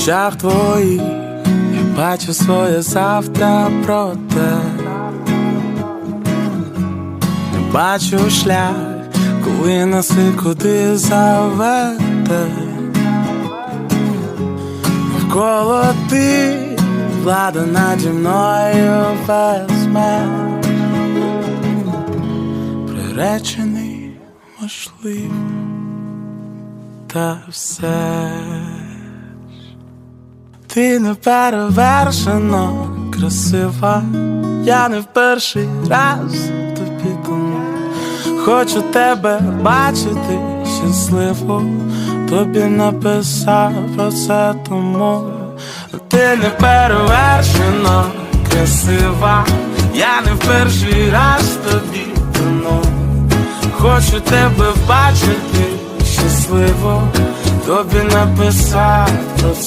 очах твоїх я бачу своє завтра проте. Не бачу шлях, коли нас і куди заведе. Навколо ти, влада наді мною везме. Приречений, можливо, та все. Ти не перевершено красива, я не в перший раз тобі тому. Хочу тебе бачити щасливо, тобі написав про це тому. Ти не перевершено красива, я не в перший раз тобі тону. Хочу тебе бачити щасливо, тобі написав про це.